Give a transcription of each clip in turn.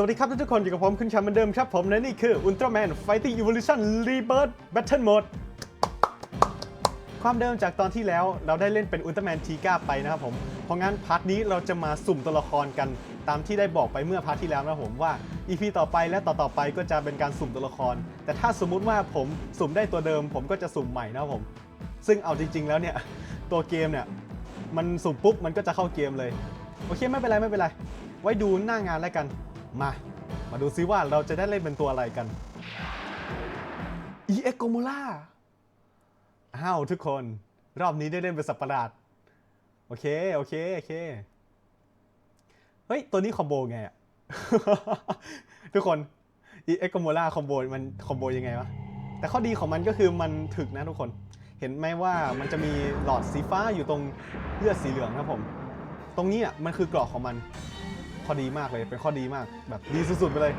สวัสดีครับทุกคนอยู่กับผมคุณแชมเหมือนเดิมครับผมและนี่คือ Ultraman Fighting Evolution Rebirth Battle Mode ความเดิมจากตอนที่แล้วเราได้เล่นเป็นอุลตร้าแมนทีก้าไปนะครับผม เพราะงั้นพาร์ทนี้เราจะมาสุ่มตัวละครกันตามที่ได้บอกไปเมื่อพาร์ทที่แล้วนะผมว่า EP ต่อไปและต่อๆไปก็จะเป็นการสุ่มตัวละคร แต่ถ้าสมมุติว่าผมสุ่มได้ตัวเดิม ผมก็จะสุ่มใหม่นะผม ซึ่งเอาจริง ๆ แล้วเนี่ยตัวเกมเนี่ยมันสุ่มปุ๊บมันก็จะเข้าเกมเลย โอเคไม่เป็นไรไม่เป็นไร ไว้ดูหน้างานแล้วกัน มา มาดูซิว่าเราจะได้เล่นเป็นตัวอะไรกัน EX g o m o l a อ้าวทุกคน รอบนี้ได้เล่นเป็นสัตว์ประหลาด โอเค โอเค โอเค เฮ้ย ตัวนี้คอมโบไงอะทุกคน EX g o m o l a คอมโบมันคอมโบยังไงวะ แต่ข้อดีของมันก็คือมันถึกนะทุกคน เห็นไหมว่ามันจะมีหลอดสีฟ้าอยู่ตรงเลือดสีเหลืองครับผม ตรงนี้อะมันคือกรอกของมัน ข้อดีมากเลย เป็นข้อดีมากแบบดีสุดๆไปเลย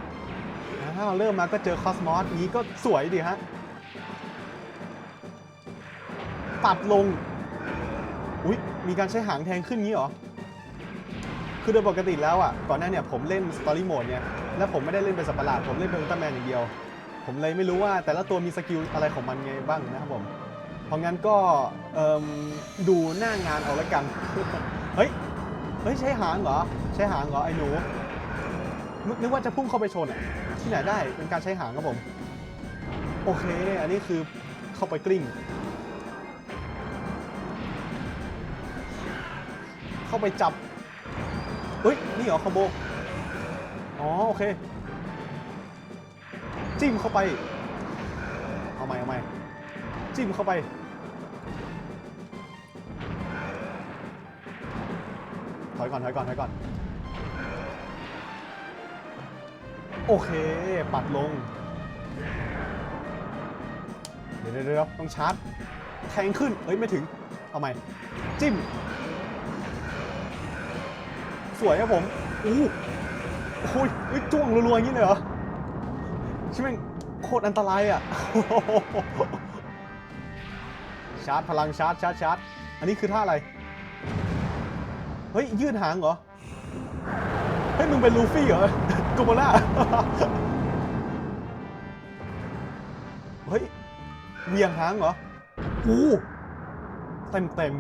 อ้าวเริ่มมาก็เจอคอสมอสนี้ก็สวยดีฮะปัดลง อุ๊ย มีการใช้หางแทงขึ้นงี้เหรอ คือโดยปกติแล้วอะ ก่อนหน้าเนี่ยผมเล่นสตอรี่โหมดเนี่ย แล้วผมไม่ได้เล่นเป็นสัตว์ประหลาด ผมเล่นเป็นอุลตร้าแมนอย่างเดียว ผมเลยไม่รู้ว่าแต่ละตัวมีสกิลอะไรของมันไงบ้างนะครับผม เพราะงั้นก็ดูหน้างานเอาละกัน เฮ้ย เฮ้ยใช้หางเหรอ ใช้หางเหรอไอ้หนูนึกว่าจะพุ่งเข้าไปชนอะที่ไหนได้เป็นการใช้หางครับผม โอเค อันนี้คือเข้าไปกลิ้ง เข้าไปจับเฮ้ย นี่เหรอคอมโบอ๋อโอเค จิ้มเข้าไป เอาใหม่เอาใหม่จิ้มเข้าไป ถอยก่อนถอยก่อนถอยก่อน โอเค ปัดลง เดี๋ยวเดี๋ยวต้องชาร์จ แทงขึ้นเฮ้ย ไม่ถึง เอาใหม่ จิ้ม สวยครับผม อู้โอ้ยเฮ้ยจ้วงรัวๆอย่างนี้เลยเหรอ ใช่ไหมงโคตรอันตรายอะ ชาร์จพลังชาร์จชาร์จชาร์จ อันนี้คือท่าอะไร เฮ้ย ยืดหางเหรอ เฮ้ย มึงเป็นลูฟี่เหรอโกโมล่า เฮ้ยเวียงหางเหรอ อู้เต็มเต็ม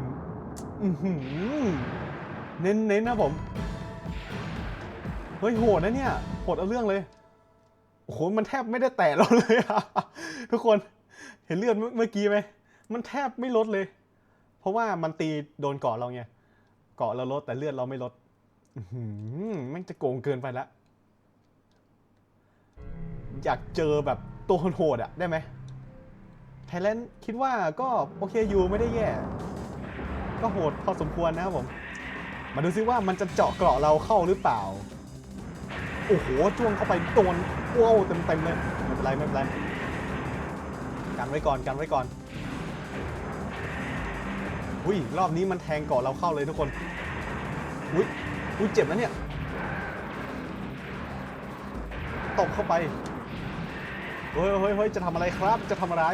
เน้นเน้นนะผม เฮ้ย โหดนะเนี่ย โหดเอาเรื่องเลย โอ้โห มันแทบไม่ได้แตะเราเลยอะทุกคน เห็นเลือดเมื่อกี้ไหม มันแทบไม่ลดเลย เพราะว่ามันตีโดนเกาะเราไง เกาะเราลดแต่เลือดเราไม่ลดม่งจะโกงเกินไปละ อยากเจอแบบตัวโหดอะได้ไหมไทยแลนด์คิดว่าก็โอเคอยู่ไม่ได้แย่ ก็โหดพอสมควรนะครับผม มาดูซิว่ามันจะเจาะเกราะเราเข้าหรือเปล่า โอ้โหจ้วงเข้าไปโดนว้าวเต็มๆเลย ไม่เป็นไรไม่เป็นไร กันไว้ก่อนกันไว้ก่อน อุ้ยรอบนี้มันแทงเกาะเราเข้าเลยทุกคน อุ้ยอุ้ยเจ็บนะเนี่ยตบเข้าไป เฮ้ยเฮ้ยเฮ้ยจะทำอะไรครับ จะทำอะไร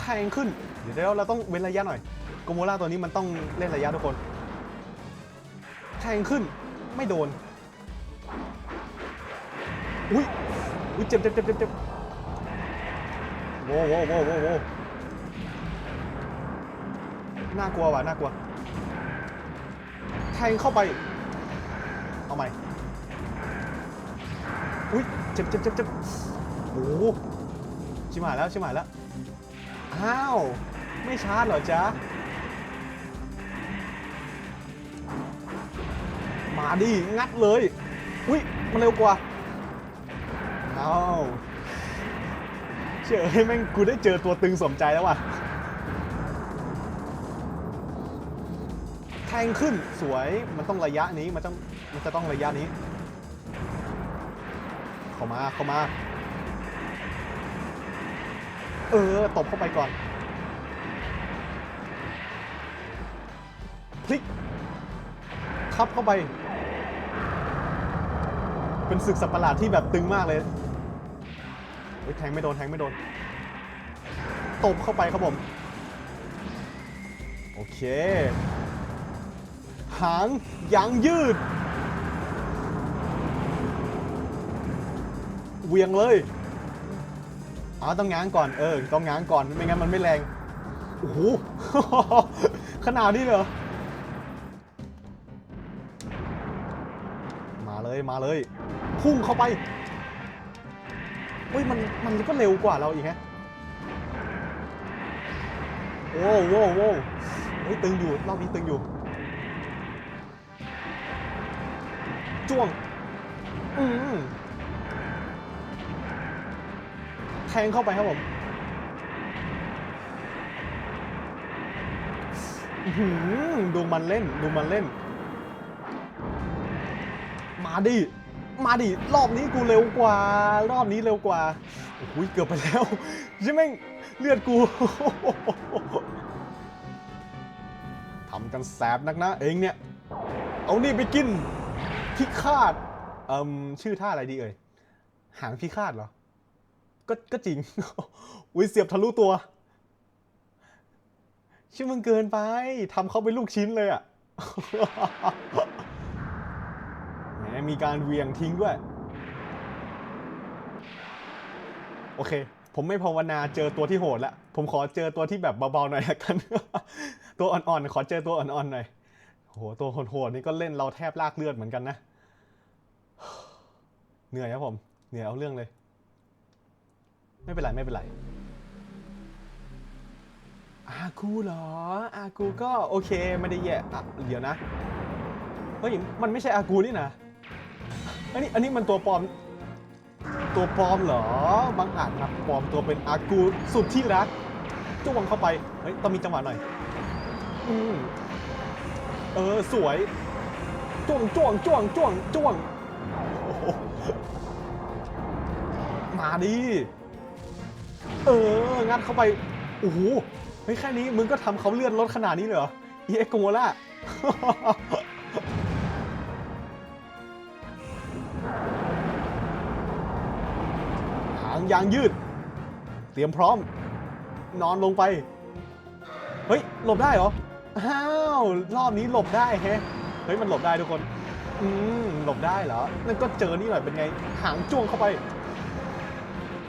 แทงขึ้น เดี๋ยวเราต้องเว้นระยะหน่อยโกโมล่าตัวนี้มันต้องเล่นระยะทุกคนแทงขึ้นไม่โดน อุ้ยอุ้ยเจ็บเจ็บเจ็บเจ็บเจ็บโว้โว้โว้โว้โว้ น่ากลัวว่ะน่ากลัวแทงเข้าไป เอาใหม่ อุ้ยเจ็บเจ็บเจ็บเจ็บโอ้โหชิมหายแล้วชิมหายแล้ว อ้าว ไม่ชาร์จเหรอจ๊ะ มาดิ งัดเลย อุ้ย มันเร็วกว่าเอาเชื่อให้แม่งกูได้เจอตัวตึงสมใจแล้วว่ะ ทงขึ้นสวยมันต้องระยะนี้มันต้องมันจะต้องระยะนี้ เข้ามาเข้ามา เออตบเข้าไปก่อนพลิกทับเข้าไป เป็นศึกสัตว์ประหลาดที่แบบตึงมากเลยเฮ้ยแทงไม่โดนแทงไม่โดนตบเข้าไปครับผม โอเค หางยางยืดเวียงเลยอ๋อต้องง้างก่อนเออต้องง้างก่อนไม่งั้นมันไม่แรงโอ้โหขนาดนี้เหรอมาเลยมาเลยพุ่งเข้าไปเฮ้ยมันมันก็เร็วกว่าเราอีกฮะโว้วโว้วโว้วเฮ้ยตึงอยู่รอบนี้ตึงอยู่ จ้วง อืมแทงเข้าไปครับผมหือดูมันเล่น ดูมันเล่น มาดิ มาดิ รอบนี้กูเร็วกว่า รอบนี้เร็วกว่าโอ้โหเกือบไปแล้วใช่ไหมเลือดกูทำกันแสบนักนะเองเนี่ย เอานี่ไปกิน พิฆาตเอ่มชื่อท่าอะไรดีเอ่ย หางพิฆาตเหรอ ก็ก็จริง อุ้ยเสียบทะลุตัว ชื่อมึงเกินไปทำเขาเป็นลูกชิ้นเลยอะแหมมีการเวียงทิ้งด้วย โอเค ผมไม่ภาวนาเจอตัวที่โหดละ ผมขอเจอตัวที่แบบเบาๆหน่อยละกัน ตัวอ่อนๆ ขอเจอตัวอ่อนๆหน่อย โหตัวโหดๆนี่ก็เล่นเราแทบลากเลือดเหมือนกันนะ เหนื่อยครับผม เหนื่อยเอาเรื่องเลย ไม่เป็นไรไม่เป็นไรอากูเหรออากูก็โอเคไม่ได้แย่อะเดี๋ยวนะเฮ้ยมันไม่ใช่อากูนี่นะอันนี้อันนี้มันตัวปลอม ตัวปลอมเหรอบางอาจครับปลอมตัวเป็นอากูสุดที่รักจ้วงเข้าไปเฮ้ยต้องมีจังหวะหน่อย อืม เออสวยจ้วงจ้วงจ้วงจ้วงจ้วงโอ้โหมาดิเออ งัดเข้าไปโอ้โหเฮ้ยแค่นี้มึงก็ทำเขาเลื่อนรถขนาดนี้เลยเหรอเอ็กโกโมล่าหางยางยืด เตรียมพร้อม นอนลงไป เฮ้ย หลบได้เหรอ อ้าว รอบนี้หลบได้แฮะเฮ้ยมันหลบได้ทุกคน อืมหลบได้เหรอ นั่นก็เจอนี่หน่อยเป็นไง หางจ้วงเข้าไป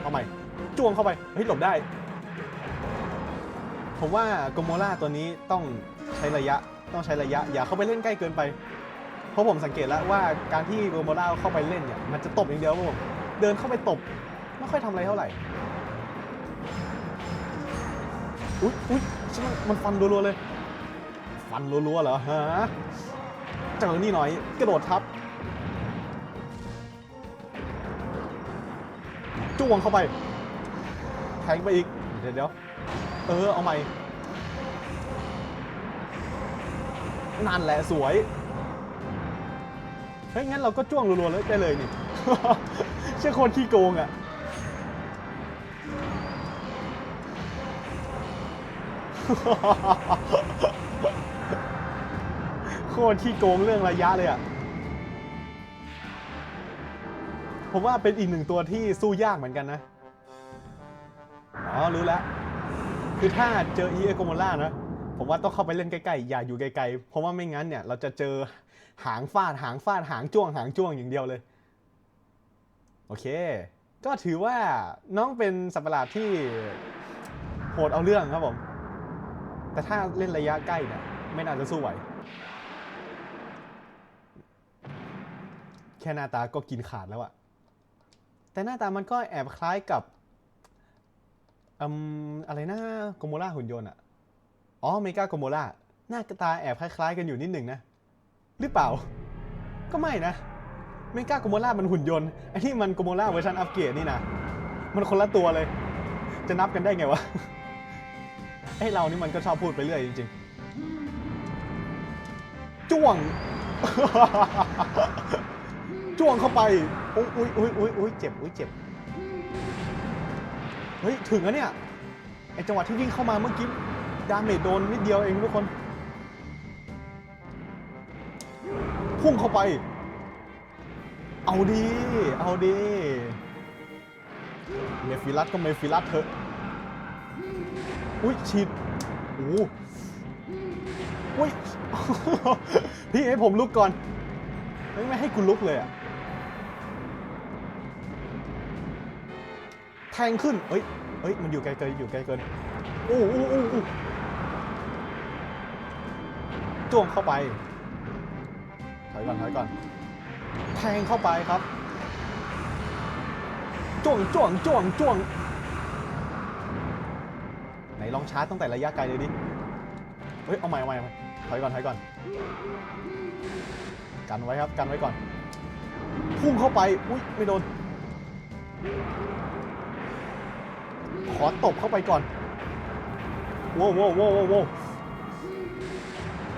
เอาใหม่ จ้วงเข้าไป เฮ้ยหลบได้ ผมว่าโกโมล่าตัวนี้ต้องใช้ระยะ ต้องใช้ระยะ อย่าเข้าไปเล่นใกล้เกินไป เพราะผมสังเกตแล้วว่าการที่โกโมล่าเข้าไปเล่นเนี่ย มันจะตบอย่างเดียวผม เดินเข้าไปตบ ไม่ค่อยทำอะไรเท่าไหร่ อุ๊ยอุ๊ยใช่ไหมมันฟันรัวๆเลย ฟันรัวๆเหรอฮะเจอนี่หน่อย กระโดดทับจ้วงเข้าไปแทงไปอีก เดี๋ยวเดี๋ยวเออ เอาใหม่นั่นแหละสวย เฮ้ย งั้นเราก็จ้วงรัวๆเลยได้เลยนี่เชื่อคนขี้โกงอะ โคตรขี้โกงเรื่องระยะเลยอะ ผมว่าเป็นอีกหนึ่งตัวที่สู้ยากเหมือนกันนะ อ๋อ รู้แล้ว คือถ้าเจอ e ีเอโกโมล่านะ ผมว่าต้องเข้าไปเล่นใกล้ๆ อย่าอยู่ไกลๆ เพราะว่าไม่งั้นเนี่ย เราจะเจอหางฟาดหางฟาดหางจ้วงหางจ้วงอย่างเดียวเลย โอเค ก็ถือว่าน้องเป็นสัตว์ประหลาดที่โหดเอาเรื่องครับผม แต่ถ้าเล่นระยะใกล้เนี่ยไม่น่าจะสู้ไหว ค่หน้าตาก็กินขาดแล้วอะแต่หน้าตามันก็แอบคล้ายกับอืมอะไรนะโกโมล่าหุ่นยนต์อะอ๋อเมกาโกโมล่าหน้าตาแอบคล้ายๆกันอยู่นิดหนึ่งนะ หรือเปล่า ก็ไม่นะเมกาโกโมล่ามันหุ่นยนต์ไอ้นี่มันโกโมล่าเวอร์ชันอัปเกรดนี่นะมันคนละตัวเลย จะนับกันได้ไงวะไอ้เรานี่มันก็ชอบพูดไปเรื่อยจริงๆ จ้วง จ้วงเข้าไปอุ้ยอุ้ยอุ้ยอุ้ยอุ้ยเจ็บอุ้ยเจ็บเฮ้ยถึงแล้วเนี่ยไอจังหวะที่วิ่งเข้ามาเมื่อกี้ดาเมจโดนนิดเดียวเองทุกคน พุ่งเข้าไป เอาดี เอาดีเมฟิลัสก็เมฟิลัสเถอะ อุ้ยฉีดโอ้อุ้ยพี่ให้ผมลุกก่อน ไม่ไม่ให้กูลุกเลยอะ แทงขึ้นเอ้ยเอ้ยมันอยู่ไกลเกินอยู่ไกลเกินโอ้โอ้โอ้โอ้จ้วงเข้าไปถอยก่อนถอยก่อนแทงเข้าไปครับจ้วงจ้วงจ้วงจ้วงไหนลองชาร์จตั้งแต่ระยะไกลเลยดิเฮ้ยเอาใหม่เอาใหม่เอาใหม่ถอยก่อนถอยก่อน กันไว้ครับกันไว้ก่อนพุ่งเข้าไปอุ้ยไม่โดน ขอตบเข้าไปก่อนโว้วโว้วโว้วโว้วโว้ว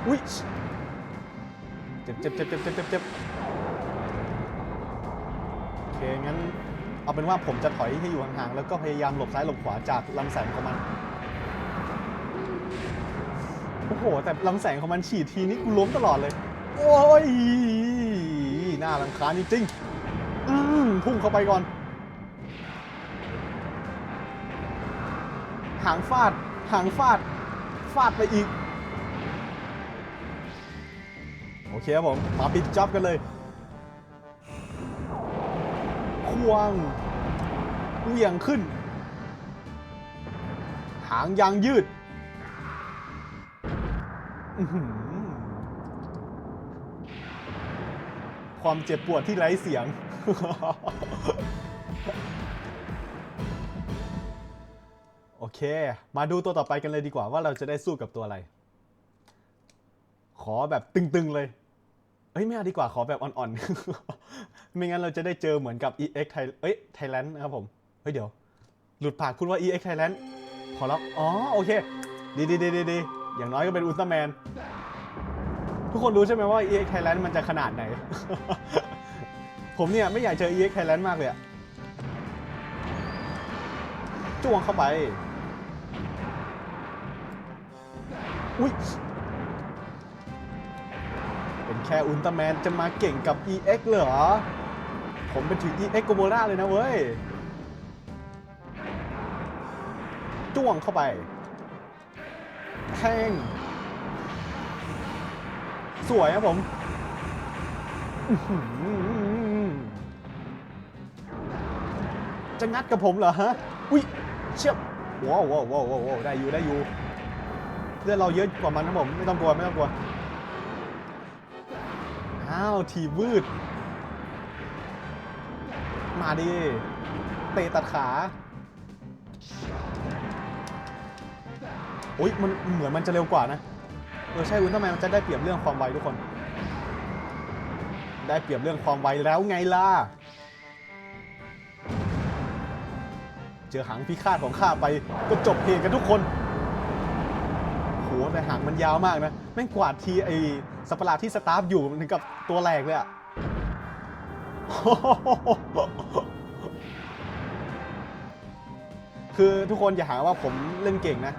อุ้ยเจ็บเจ็บเจ็บเจ็บเจ็บเจ็บเจ็บโอเค งั้น เอาเป็นว่าผมจะถอยให้อยู่ห่างๆ แล้วก็พยายามหลบซ้ายหลบขวาจากลำแสงของมัน โอ้โห แต่ลำแสงของมันฉีดทีนี้กูล้มตลอดเลย โอ้ยน่ารำคาญจริงๆพุ่งเข้าไปก่อน หางฟาด หางฟาด ฟาดไปอีก โอเคครับผม มาปิดจ็อบกันเลยควงเหวี่ยงขึ้น หางยางยืดความเจ็บปวดที่ไร้เสียง เค มาดูตัวต่อไปกันเลยดีกว่าว่าเราจะได้สู้กับตัวอะไร ขอแบบตึงๆเลยเอ้ยไม่เอาดีกว่าขอแบบอ่อนๆ ไม่งั้นเราจะได้เจอเหมือนกับ EX Thai เอ้ย Thailand นะครับผม เฮ้ยเดี๋ยว หลุดปากคุณว่า EX Thailand ขอรับ อ๋อโอเคดีดีดีดีดีอย่างน้อยก็เป็นอุลตร้าแมน ทุกคนรู้ใช่ไหมว่า EX Thailand มันจะขนาดไหน ผมเนี่ยไม่อยากเจอ EX Thailand มากเลยอะจ้วงเข้าไป อุ้ย เป็นแค่อุลตร้าแมนจะมาเก่งกับ EX เหรอ ผมเป็นถึง EX โกโมราเลยนะเว้ย จ้วงเข้าไป แทง สวยครับผมจะงัดกับผมเหรอฮะ อุ้ย เชี่ยว้าวว้าวว้าวว้าวได้อยู่ ได้อยู่ ลือดเราเยอะกว่ามันนะผมไม่ต้องกลัวไม่ต้องกลัวอ้าวทีบวืด มาดิเตะตัดขาโอ้ยมันเหมือนมันจะเร็วกว่านะเออใช่อุลตร้าแมนมันจะได้เปรียบเรื่องความไวทุกคน ได้เปรียบเรื่องความไวแล้วไงล่ะเจอหางพิฆาตของข้าไปก็จบเพลงกันทุกคน แต่หางมันยาวมากนะแม่งกวาดทีไอสัประหลาดที่สตาร์ฟอยู่ถึงกับตัวแหลกเลยอะคือทุกคนอย่าหาว่าผมเล่นเก่งนะ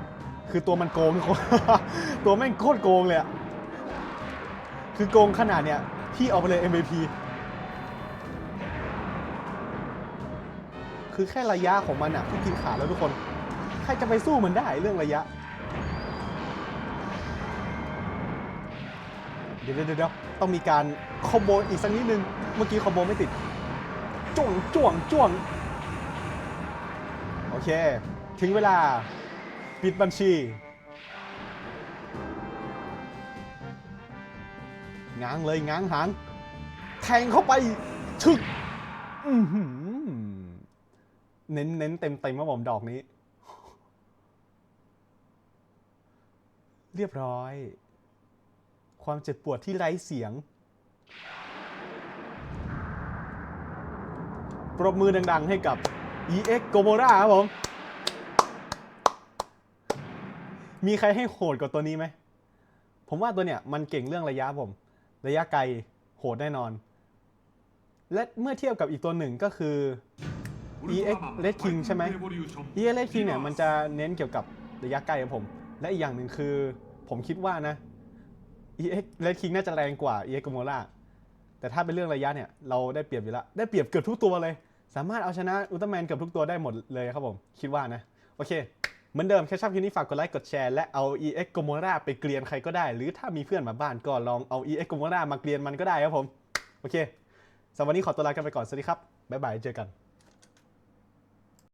คือตัวมันโกงทุกคนตัวแม่งโคตรโกงเลยอะคือโกงขนาดเนี้ยพี่เอาไปเลย MVP คือแค่ระยะของมันอะที่กินขาดแล้วทุกคน ใครจะไปสู้มันได้เรื่องระยะ ดี๋ยวเดี๋ยวเดี๋ยวต้องมีการคอมโบอีกสักนิดนึง เมื่อกี้คอมโบไม่ติดจ้วงจ้วงจ้วง โอเค ถึงเวลา ปิดบัญชี ง้างเลยง้างหาง แทงเข้าไป ชึกเน้นเน้นเต็มเต็มว่าผมดอกนี้ เรียบร้อย ความเจ็บปวดที่ไร้เสียง ปรบมือดังๆให้กับ EX Gomora ครับผม มีใครให้โหดกว่าตัวนี้ไหม ผมว่าตัวเนี้ยมันเก่งเรื่องระยะผม ระยะไกลโหดแน่นอน และเมื่อเทียบกับอีกตัวหนึ่งก็คือ EX Red King ใช่ไหม EX Red King เนี่ยมันจะเน้นเกี่ยวกับระยะไกลครับผม และอีกอย่างหนึ่งคือ ผมคิดว่านะ EX Red King น่าจะแรงกว่า EX Gomora แต่ถ้าเป็นเรื่องระยะเนี่ยเราได้เปรียบอยู่แล้วได้เปรียบเกือบทุกตัวเลย สามารถเอาชนะอุลตร้าแมนเกือบทุกตัวได้หมดเลยครับผม คิดว่านะ โอเค เหมือนเดิมแค่ชอบคลิปนี้ฝากกดไลค์กดแชร์และเอา EX Gomora ไปเกลียนใครก็ได้ หรือถ้ามีเพื่อนมาบ้านก็ลองเอา EX Gomora มาเกลียนมันก็ได้ครับผม โอเคสำหรับวันนี้ขอตัวลากันไปก่อน สวัสดีครับบ๊ายบายเจอกัน